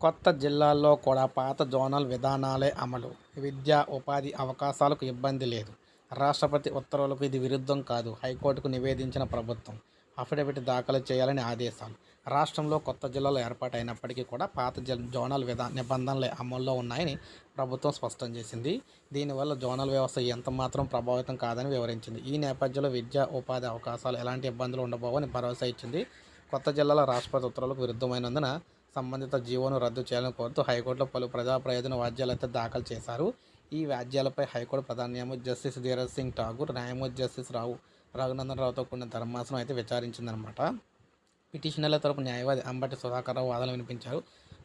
కొత్త జిల్లాల్లో కూడా పాత జోనల్ విధానాలే అమలు. విద్యా ఉపాధి అవకాశాలకు ఇబ్బంది లేదు. రాష్ట్రపతి ఉత్తర్వులకు ఇది విరుద్ధం కాదు. హైకోర్టుకు నివేదించిన ప్రభుత్వం అఫిడవిట్ దాఖలు చేయాలని ఆదేశాలు. రాష్ట్రంలో కొత్త జిల్లాలు ఏర్పాటైనప్పటికీ కూడా పాత జోనల్ విధా నిబంధనలే అమల్లో ఉన్నాయని ప్రభుత్వం స్పష్టం చేసింది. దీనివల్ల జోనల్ వ్యవస్థ ఎంత మాత్రం ప్రభావితం కాదని వివరించింది. ఈ నేపథ్యంలో విద్యా ఉపాధి అవకాశాలు ఎలాంటి ఇబ్బందులు ఉండబోవని భరోసా ఇచ్చింది. కొత్త జిల్లాల రాష్ట్రపతి ఉత్తర్వులకు విరుద్ధమైనందున సంబంధిత జీవోను రద్దు చేయాలని కోరుతూ హైకోర్టులో పలు ప్రజా ప్రయోజన వాద్యాలు అయితే దాఖలు చేశారు. ఈ వ్యాజ్యాలపై హైకోర్టు ప్రధాన న్యాయమూర్తి జస్టిస్ ధీరజ్ సింగ్ ఠాగూర్ న్యాయమూర్తి జస్టిస్ రావు రఘునందన్ రావుతో కూడిన ధర్మాసనం అయితే విచారించిందనమాట పిటిషనర్ల తరపు న్యాయవాది అంబటి సుధాకర్రావు వాదనలు వినిపించారు.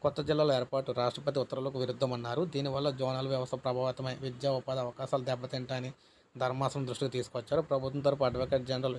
కొత్త జిల్లాల ఏర్పాటు రాష్ట్రపతి ఉత్తర్వులకు విరుద్ధమన్నారు. దీనివల్ల జోనల్ వ్యవస్థ ప్రభావితమై విద్యా ఉపాధి అవకాశాలు దెబ్బతింటాయని ధర్మాసనం దృష్టికి తీసుకొచ్చారు. ప్రభుత్వం తరపు అడ్వకేట్ జనరల్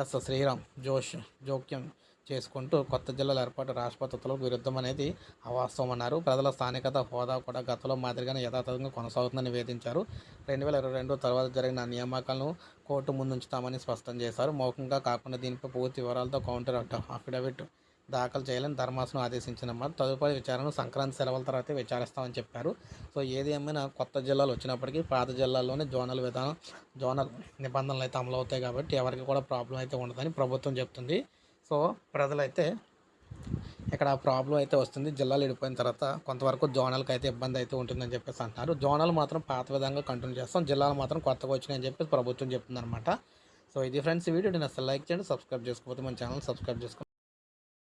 ఎస్ శ్రీరామ్ జోష్ జోక్యం చేసుకుంటూ కొత్త జిల్లాల ఏర్పాటు రాష్ట్రపతి ఉత్తర్వులకు విరుద్ధం అనేది అవాస్తవం అన్నారు ప్రజల స్థానికత హోదా కూడా గతంలో మాదిరిగానే యథాతథంగా కొనసాగుతుందని నివేదించారు. రెండు వేల ఇరవై రెండు తర్వాత జరిగిన నియామకాలను కోర్టు ముందుంచుతామని స్పష్టం చేశారు. మౌఖంగా కాకుండా దీనిపై పూర్తి వివరాలతో కౌంటర్ అఫిడవిట్ దాఖలు చేయాలని ధర్మాసనం ఆదేశించినమాట తదుపరి విచారణను సంక్రాంతి సెలవుల తర్వాత విచారిస్తామని చెప్పారు. సో ఏది ఏమైనా కొత్త జిల్లాలు వచ్చినప్పటికీ పాత జిల్లాల్లోనే జోనల్ విధానం జోనల్ నిబంధనలు అయితే అమలు అవుతాయి కాబట్టి ఎవరికి కూడా ప్రాబ్లం అయితే ఉండదని ప్రభుత్వం చెప్తుంది. సో ప్రజలైతే ఇక్కడ ప్రాబ్లం అయితే వస్తుంది. జిల్లాలు విడిపోయిన తర్వాత కొంతవరకు జోనల్కి అయితే ఇబ్బంది అయితే ఉంటుందని చెప్పేసి అంటున్నారు. జోనల్ మాత్రం పాత విధంగా కంటిన్యూ చేస్తాం. జిల్లాలు మాత్రం కొత్తగా వచ్చినాయని చెప్పేసి ప్రభుత్వం చెప్తుందన్నమాట. సో ఇది ఫ్రెండ్స్ వీడియో నేను అసలు లైక్ చేయండి సబ్స్క్రైబ్ చేసుకోకపోతే మన ఛానల్ సబ్స్క్రైబ్ చేసుకోండి